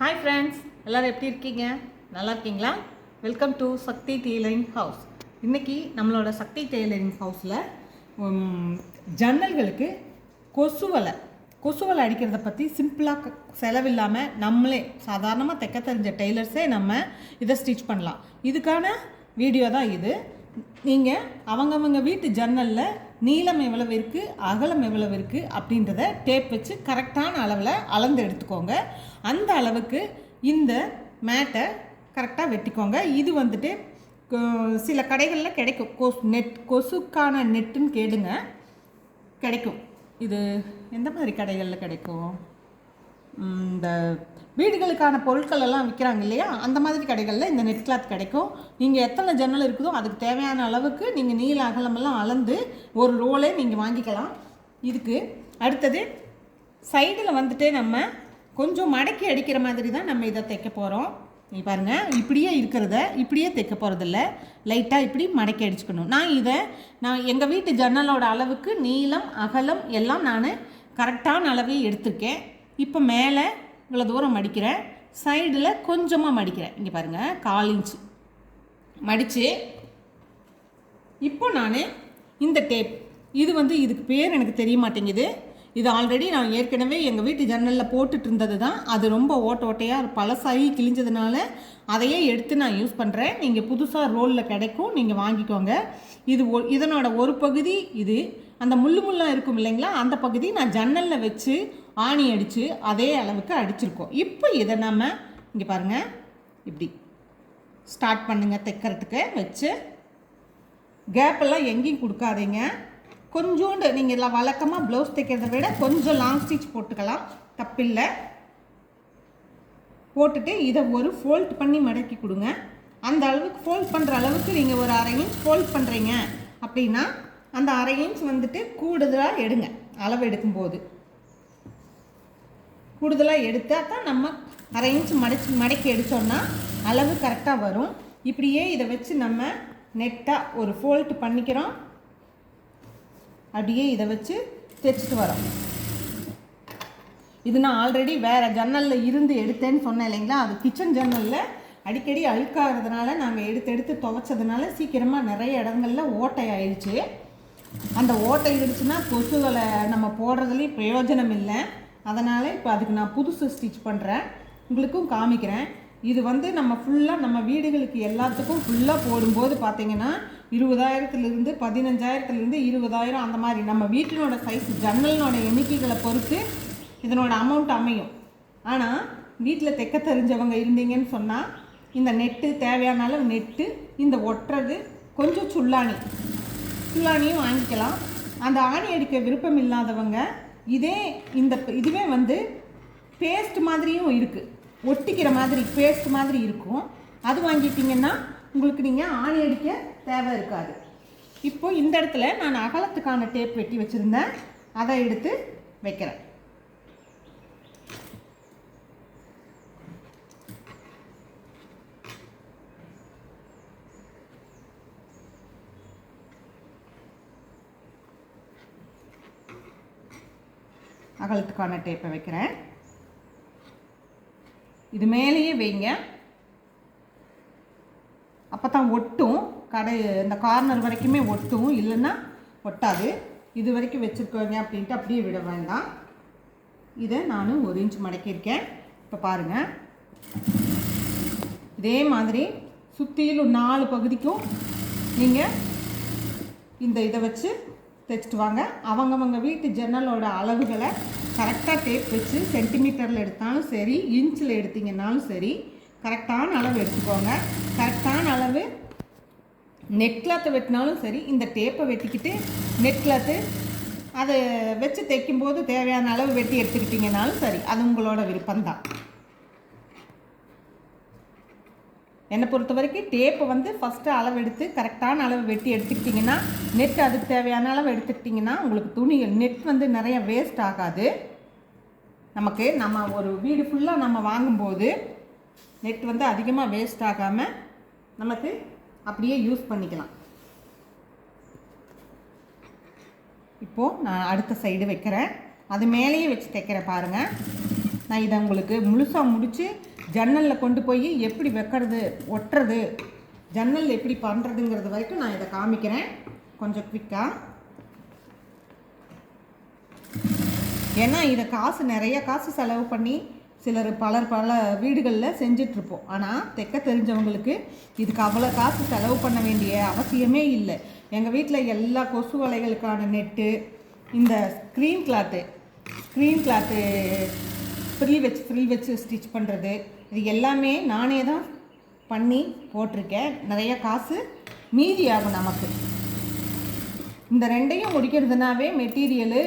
Hi friends எல்லோரும் எப்படி இருக்கீங்க? நல்லா இருக்கீங்களா? Welcome to Shakti tailoring house இன்றைக்கி நம்மளோட சக்தி டெய்லரிங் ஹவுஸில் ஜன்னல்களுக்கு கொசு வலை கொசு வலை அடிக்கிறத பற்றி சிம்பிளாக செலவில்லாமல் நம்மளே சாதாரணமாக தைக்க தெரிஞ்ச டெய்லர்ஸே நம்ம இதை ஸ்டிச் பண்ணலாம். இதுக்கான வீடியோ தான் இது. நீங்கள் அவங்கவங்க வீட்டு ஜன்னலில் நீளம் எவ்வளவு இருக்குது அகலம் எவ்வளவு இருக்குது அப்படின்றத டேப் வச்சு கரெக்டான அளவில் அளந்து எடுத்துக்கோங்க. அந்த அளவுக்கு இந்த மேட்டை கரெக்டாக வெட்டிக்கோங்க. இது வந்துட்டு சில கடைகளில் கிடைக்கும். கொசு நெட் கொசுக்கான நெட்டுன்னு கேளுங்க. கிடைக்கும். இது எந்த மாதிரி கடைகளில் கிடைக்கும்? இந்த வீடுகளுக்கான பொருட்கள் எல்லாம் விற்கிறாங்க இல்லையா? அந்த மாதிரி கடைகளில் இந்த நெட் கிளாத் கிடைக்கும். நீங்கள் எத்தனை ஜன்னல் இருக்குதோ அதுக்கு தேவையான அளவுக்கு நீங்கள் நீல அகலமெல்லாம் அளந்து ஒரு ரோலே நீங்கள் வாங்கிக்கலாம். இதுக்கு அடுத்தது சைடில் வந்துட்டு நம்ம கொஞ்சம் மடக்கி அடிக்கிற மாதிரி தான் நம்ம இதை தைக்க போகிறோம் நீ பாருங்கள் இப்படியே இருக்கிறத இப்படியே தைக்க போகிறதில்ல லைட்டாக இப்படி மடக்கி அடிச்சுக்கணும். நான் இதை நான் எங்கள் வீட்டு ஜன்னலோட அளவுக்கு நீளம் அகலம் எல்லாம் நான் கரெக்டான அளவே எடுத்திருக்கேன். இப்போ மேலே இவ்வளோ தூரம் மடிக்கிறேன். சைடில் கொஞ்சமாக மடிக்கிறேன். இங்கே பாருங்கள் கால் இன்ச்சு மடித்து இப்போ நான் இந்த டேப் இது வந்து இதுக்கு பேர் எனக்கு தெரிய மாட்டேங்குது. இது ஆல்ரெடி நான் ஏற்கனவே எங்கள் வீட்டு ஜன்னலில் போட்டுட்டு இருந்தது தான். அது ரொம்ப ஓட்ட ஓட்டையாக பழசாகி கிழிஞ்சதுனால அதையே எடுத்து நான் யூஸ் பண்ணுறேன் நீங்கள் புதுசாக ரோலில் கிடைக்கும் நீங்கள் வாங்கிக்கோங்க. இது ஒ- இதனோட ஒரு பகுதி இது. அந்த முள்ளு முள்ளாக இருக்கும் இல்லைங்களா? அந்த பகுதி நான் ஜன்னலில் வச்சு ஆணி அடித்து அதே அளவுக்கு அடிச்சிருக்கோம். இப்போ இதை நம்ம இங்கே பாருங்கள் இப்படி ஸ்டார்ட் பண்ணுங்கள் தைக்கிறதுக்கு வச்சு. கேப்பெல்லாம் எங்கேயும் கொடுக்காதீங்க. கொஞ்சோண்டு நீங்கள் எல்லாம் வழக்கமாக ப்ளவுஸ் தைக்கிறத விட கொஞ்சம் லாங் ஸ்டிச் போட்டுக்கலாம். தப்பில்லை. போட்டுட்டு இதை ஒரு ஃபோல்ட் பண்ணி மடக்கி கொடுங்க. அந்த அளவுக்கு ஃபோல்ட் பண்ணுற அளவுக்கு நீங்கள் ஒரு அரை இன்ச் ஃபோல்ட் பண்ணுறீங்க அப்படின்னா அந்த அரை இன்ச் வந்துட்டு கூடுதலாக எடுங்க. அளவு எடுக்கும்போது. கூடுதலாக எடுத்தால் தான் நம்ம அரை இன்ச் மடிச்சு மடக்கி எடுத்தோம்னா அளவு கரெக்டாக வரும். இப்படியே இதை வச்சு நம்ம நெட்டாக ஒரு ஃபோல்ட் பண்ணிக்கிறோம். அப்படியே இதை வச்சு தைச்சிட்டு வரோம். இது நான் ஆல்ரெடி வேறு ஜன்னலில் இருந்து எடுத்தேன்னு சொன்னேன் இல்லைங்களா? அது கிச்சன் ஜன்னலில் அடிக்கடி அழுக்காகிறதுனால நாங்கள் எடுத்து எடுத்து துவைச்சதுனால சீக்கிரமாக நிறைய இடங்கள்ல ஓட்டை ஆயிடுச்சு. அந்த ஓட்டை இருந்துச்சுன்னா கொசுகளை நம்ம போடுறதுலேயும் பிரயோஜனம் இல்லை. அதனால் இப்போ அதுக்கு நான் புதுசு ஸ்டிச் பண்ணுறேன் உங்களுக்கும் காமிக்கிறேன். இது வந்து நம்ம ஃபுல்லாக நம்ம வீடுகளுக்கு எல்லாத்துக்கும் ஃபுல்லாக போடும்போது பார்த்தீங்கன்னா இருபதாயிரத்துலேருந்து பதினஞ்சாயிரத்துலேருந்து இருபதாயிரம் அந்த மாதிரி. நம்ம வீட்டினோட சைஸ் ஜன்னலினோட எண்ணிக்கைகளை பொறுத்து இதனோட அமௌண்ட் அமையும். ஆனால் வீட்டில் தைக்க தெரிஞ்சவங்க இருந்தீங்கன்னு சொன்னால் இந்த நெட்டு தேவையான அளவு நெட்டு இந்த ஒட்டுறது கொஞ்சம் சுல்லாணி. சுல்லாணியும் வாங்கிக்கலாம். அந்த ஆணி அடிக்க விருப்பம் இல்லாதவங்க இதே இந்த இதுவே வந்து பேஸ்ட் மாதிரியும் இருக்குது ஒட்டிக்கிற மாதிரி பேஸ்ட் மாதிரி இருக்கும். அது வாங்கிட்டீங்கன்னா உங்களுக்கு நீங்கள் ஆணி அடிக்க தேவை இருக்காது. இப்போ இந்த இடத்துல நான் அகலத்துக்கான டேப் வெட்டி வச்சுருந்தேன். அதை எடுத்து வைக்கிறேன். அகலத்துக்கான டேப்பை வைக்கிறேன். இது மேலேயே வைங்க. அப்போ தான் ஒட்டும். கடை இந்த கார்னர் வரைக்குமே ஒட்டும். இல்லைன்னா ஒட்டாது. இது வரைக்கும் வச்சுருக்கோங்க அப்படின்ட்டு அப்படியே விட வேண்டாம். இதை நான் ஒரு இன்ச் மடக்கியிருக்கேன். இப்போ பாருங்கள் இதே மாதிரி சுற்றிலும் நாலு பகுதிக்கும் நீங்கள் இந்த இதை வச்சு தைச்சிட்டு வாங்க. அவங்கவங்க வீட்டு ஜன்னலோட அளவுகளை கரெக்டாக டேப் வச்சு சென்டிமீட்டரில் எடுத்தாலும் சரி இன்ச்சில் எடுத்தீங்கன்னாலும் சரி கரெக்டான அளவு எடுத்துக்கோங்க. கரெக்டான அளவு நெட் கிளாத்தை வெட்டினாலும் சரி இந்த டேப்பை வெட்டிக்கிட்டு நெட் கிளாத்து அதை வச்சு தைக்கும்போது தேவையான அளவு வெட்டி எடுத்துக்கிட்டிங்கனாலும் சரி அது உங்களோட விருப்பம்தான். என்னை பொறுத்த வரைக்கும் டேப்பை வந்து ஃபஸ்ட்டு அளவு எடுத்து கரெக்டான அளவு வெட்டி எடுத்துக்கிட்டிங்கன்னா நெட் அதுக்கு தேவையான அளவு எடுத்துக்கிட்டிங்கன்னா உங்களுக்கு துணி நெட் வந்து நிறைய வேஸ்ட் ஆகாது. நமக்கு நம்ம ஒரு வீடு ஃபுல்லாக நம்ம வாங்கும்போது நெட் வந்து அதிகமாக வேஸ்ட் ஆகாமல் நமக்கு அப்படியே யூஸ் பண்ணிக்கலாம். இப்போது நான் அடுத்த சைடு வைக்கிறேன். அது மேலேயே வச்சு தைக்கிறேன் பாருங்கள் நான் இதை உங்களுக்கு முழுசாக முடித்து ஜன்னலில் கொண்டு போய் எப்படி வைக்கிறது ஒட்டுறது ஜன்னல் எப்படி பண்ணுறதுங்கிறது வரைக்கும் நான் இதை காமிக்கிறேன். கொஞ்சம் குவிக்காக ஏன்னா இதை காசு நிறைய காசு செலவு பண்ணி சிலர் பலர் பல வீடுகளில் செஞ்சிட்ருப்போம். ஆனால் தைக்க தெரிஞ்சவங்களுக்கு இதுக்கு அவ்வளோ காசு செலவு பண்ண வேண்டிய அவசியமே இல்லை. எங்கள் வீட்டில் எல்லா கொசு வலைகளுக்கான நெட்டு இந்த screen cloth screen cloth free வச்சு ஃப்ரீ வச்சு ஸ்டிச் பண்ணுறது இது எல்லாமே நானே தான் பண்ணி போட்டிருக்கேன். நிறைய காசு மீதி ஆகும் நமக்கு. இந்த ரெண்டையும் முடிக்கிறதுனாவே மெட்டீரியலு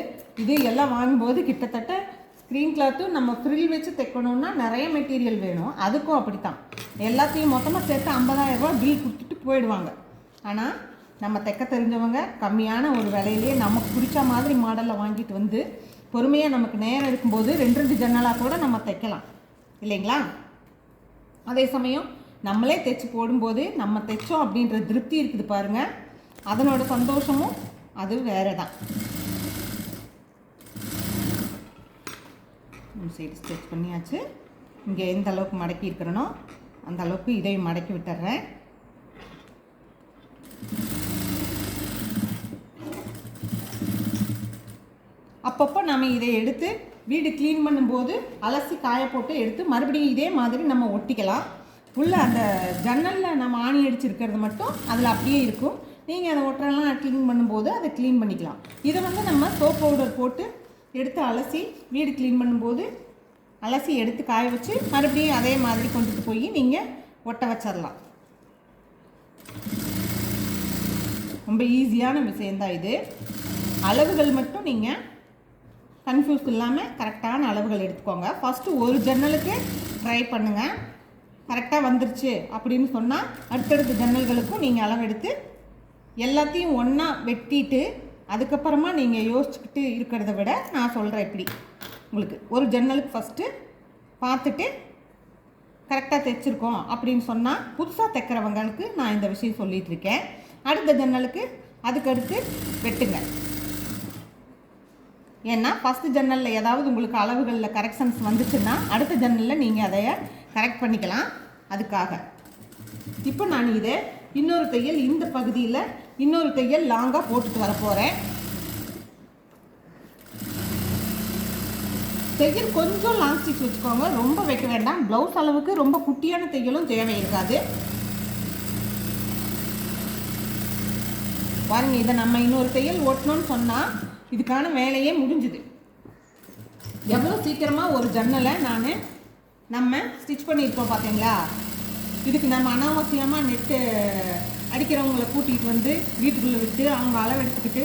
இது எல்லாம் வாங்கும்போது கிட்டத்தட்ட ஸ்க்ரீன் கிளாத்தும் நம்ம ஃப்ரில் வச்சு தைக்கணும்னா நிறைய மெட்டீரியல் வேணும். அதுக்கும் அப்படித்தான். எல்லாத்தையும் மொத்தமாக சேர்த்து ஐம்பதாயிரம் ரூபா பில் கொடுத்துட்டு போயிடுவாங்க. ஆனால் நம்ம தைக்க தெரிஞ்சவங்க கம்மியான ஒரு விலையிலேயே நமக்கு பிடிச்ச மாதிரி மாடலில் வாங்கிட்டு வந்து பொறுமையாக நமக்கு நேரம் இருக்கும்போது ரெண்டு ரெண்டு ஜன்னலாக கூட நம்ம தைக்கலாம். இல்லைங்களா? அதே சமயம் நம்மளே தைச்சு போடும்போது நம்ம தைச்சோம் அப்படின்ற திருப்தி இருக்குது பாருங்கள் அதனோட சந்தோஷமும் அது வேறு தான் சைடு ஸ்டிச் பண்ணியாச்சு. இங்கே எந்த அளவுக்கு மடக்கி இருக்கிறனோ அந்த அளவுக்கு இதையும் மடக்கி விட்டுறேன். அப்பப்போ நம்ம இதை எடுத்து வீடு க்ளீன் பண்ணும்போது அலசி காய போட்டு எடுத்து மறுபடியும் இதே மாதிரி நம்ம ஒட்டிக்கலாம். உள்ளே அந்த ஜன்னலில் நம்ம ஆணி அடிச்சிருக்கிறது மட்டும் அதில் அப்படியே இருக்கும். நீங்கள் அதை ஒட்டுறலாம் க்ளீன் பண்ணும்போது அதை க்ளீன் பண்ணிக்கலாம். இதை வந்து நம்ம சோப் பவுடர் போட்டு எடுத்து அலசி வீடு க்ளீன் பண்ணும்போது அலசி எடுத்து காய வச்சு மறுபடியும் அதே மாதிரி கொண்டுட்டு போய் நீங்கள் ஒட்ட வச்சிடலாம் ரொம்ப ஈஸியான விஷயந்தான் இது. அளவுகள் மட்டும் நீங்கள் கன்ஃபியூஸ் இல்லாமல் கரெக்டான அளவுகள் எடுத்துக்கோங்க. ஃபஸ்ட்டு ஒரு ஜன்னலுக்கு ட்ரை பண்ணுங்கள் கரெக்டாக வந்துருச்சு அப்படின்னு சொன்னால் அடுத்தடுத்த ஜன்னல்களுக்கும் நீங்கள் அளவெடுத்து எல்லாத்தையும் ஒன்றா வெட்டிட்டு அதுக்கப்புறமா நீங்கள் யோசிச்சுக்கிட்டு இருக்கிறத விட நான் சொல்கிறேன் இப்படி. உங்களுக்கு ஒரு ஜன்னலுக்கு ஃபஸ்ட்டு பார்த்துட்டு கரெக்டாக தைச்சிருக்கோம் அப்படின்னு சொன்னால் புதுசாக தைக்கிறவங்களுக்கு நான் இந்த விஷயம் சொல்லிகிட்ருக்கேன் இருக்கேன். அடுத்த ஜன்னலுக்கு அதுக்கடுத்து வெட்டுங்க. ஏன்னா ஃபஸ்ட்டு ஜன்னலில் ஏதாவது உங்களுக்கு அளவுகளில் கரெக்ஷன்ஸ் வந்துச்சுன்னா அடுத்த ஜன்னலில் நீங்கள் அதை கரெக்ட் பண்ணிக்கலாம். அதுக்காக. இப்போ நான் இதை இன்னொரு தையல் இந்த பகுதியில் இன்னொரு தையல் லாங்காக போட்டுட்டு வர போகிறேன் தையல் கொஞ்சம் லாங் ஸ்டிச் வச்சுக்கோங்க. ரொம்ப வைக்க வேண்டாம். ப்ளவுஸ் அளவுக்கு ரொம்ப குட்டியான தையலும் தேவை இருக்காது. பாருங்க இதை நம்ம இன்னொரு தையல் ஓட்டணும்னு சொன்னால் இதுக்கான வேலையே முடிஞ்சுது. எவ்வளோ சீக்கிரமாக ஒரு ஜன்னலை நான் நம்ம ஸ்டிச் பண்ணியிருக்கோம் பார்த்தீங்களா இதுக்கு நம்ம அனாவசியமாக நெட்டு அடிக்கிறவங்கள கூட்டிகிட்டு வந்து வீட்டுக்குள்ளே விட்டு அவங்க அளவெடுத்துக்கிட்டு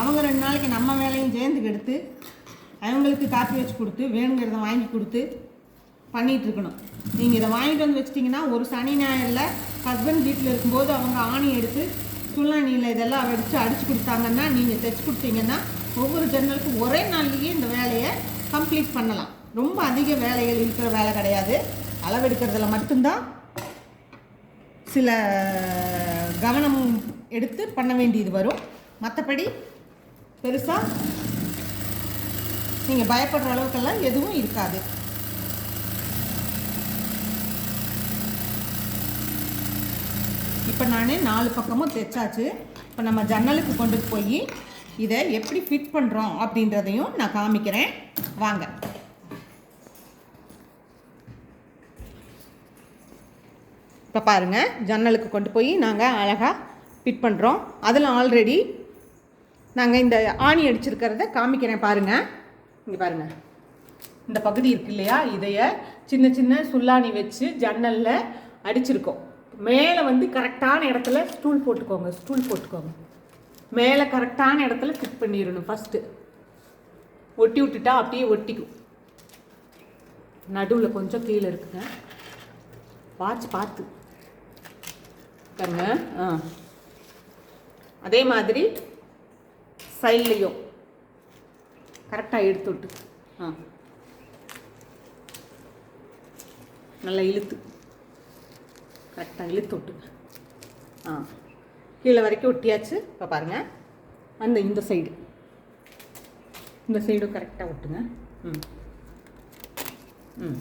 அவங்க ரெண்டு நாளைக்கு நம்ம வேலையும் சேர்ந்து எடுத்து அவங்களுக்கு காப்பி வச்சு கொடுத்து வேணுங்கிறத வாங்கி கொடுத்து பண்ணிகிட்டு இருக்கணும். நீங்கள் இதை வாங்கிட்டு வந்து வச்சிட்டிங்கன்னா ஒரு சனி ஞாயிறில் ஹஸ்பண்ட் வீட்டில் இருக்கும்போது அவங்க ஆணி எடுத்து சுள்ளாணியில் இதெல்லாம் வெடித்து அடித்து கொடுத்தாங்கன்னா நீங்கள் தைச்சி கொடுத்தீங்கன்னா ஒவ்வொரு ஜன்னலுக்கும் ஒரே நாள்லேயே இந்த வேலையை கம்ப்ளீட் பண்ணலாம். ரொம்ப அதிக வேலைகள் இருக்கிற வேலை கிடையாது. அளவெடுக்கிறதுல மட்டும்தான் சில கவனம் எடுத்து பண்ண வேண்டியது வரும். மற்றபடி பெருசாக நீங்கள் பயப்படுற அளவுக்கெல்லாம் எதுவும் இருக்காது. இப்போ நான் நாலு பக்கமும் தைச்சாச்சு. இப்போ நம்ம ஜன்னலுக்கு கொண்டு போய் இதை எப்படி ஃபிட் பண்ணுறோம் அப்படின்றதையும் நான் காமிக்கிறேன். வாங்க. இப்போ பாருங்கள் ஜன்னலுக்கு கொண்டு போய் நாங்கள் அழகாக ஃபிட் பண்ணுறோம் அதில் ஆல்ரெடி நாங்கள் இந்த ஆணி அடிச்சிருக்கிறத காமிக்கிறேன் பாருங்கள் இங்கே பாருங்கள் இந்த பகுதி இருக்கு இல்லையா? இதைய சின்ன சின்ன சுல்லாணி வச்சு ஜன்னலில் அடிச்சிருக்கோம். மேலே வந்து கரெக்டான இடத்துல ஸ்டூல் போட்டுக்கோங்க ஸ்டூல் போட்டுக்கோங்க. மேலே கரெக்டான இடத்துல ஃபிட் பண்ணிடணும் ஃபஸ்ட்டு ஒட்டி விட்டுட்டா அப்படியே ஒட்டிக்கும். நடுவில் கொஞ்சம் கீழே இருக்குங்க. வாட்ச் பார்த்து. பாருங்க ஆ. அதே மாதிரி சைட்லேயும் கரெக்டாக எடுத்து விட்டு. ஆ. நல்லா இழுத்து. கரெக்டாக இழுத்து விட்டுங்க ஆ. கீழே வரைக்கும் ஒட்டியாச்சு. இப்போ பாருங்கள் அந்த இந்த சைடு இந்த சைடும் கரெக்டாக ஒட்டுங்க. ம். ம்.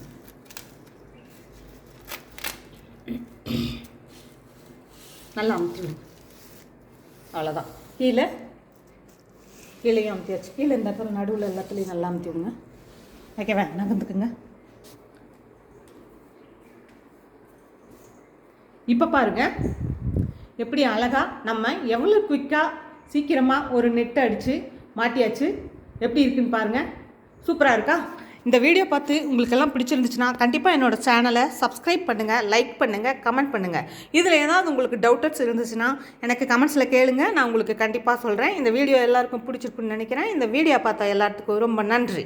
நல்லா அமுத்திடுங்க அவ்வளோதான் கீழே. கீழேயும் அமுத்தியாச்சு கீழே இந்த அப்புறம் நடுவில் எல்லாத்துலேயும் நல்லா அமுத்தி விடுங்க. ஓகேவா நகர்ந்துக்குங்க. இப்போ பாருங்கள் எப்படி அழகா நம்ம எவ்வளோ குயிக்காக சீக்கிரமாக ஒரு நெட் அடித்து மாட்டியாச்சு? எப்படி இருக்குன்னு பாருங்கள் சூப்பராக இருக்கா? இந்த வீடியோ பார்த்து உங்களுக்கெல்லாம் பிடிச்சிருந்துச்சுன்னா கண்டிப்பாக என்னோடய சேனலை சப்ஸ்கிரைப் பண்ணுங்கள் லைக் பண்ணுங்கள் கமெண்ட் பண்ணுங்கள் இதில் ஏதாவது உங்களுக்கு டவுட்டட்ஸ் இருந்துச்சுன்னா எனக்கு கமெண்ட்ஸில் கேளுங்க. நான் உங்களுக்கு கண்டிப்பாக சொல்கிறேன் இந்த வீடியோ எல்லாருக்கும் பிடிச்சிருக்குன்னு நினைக்கிறேன். இந்த வீடியோ பார்த்தா எல்லாத்துக்கும் ரொம்ப நன்றி.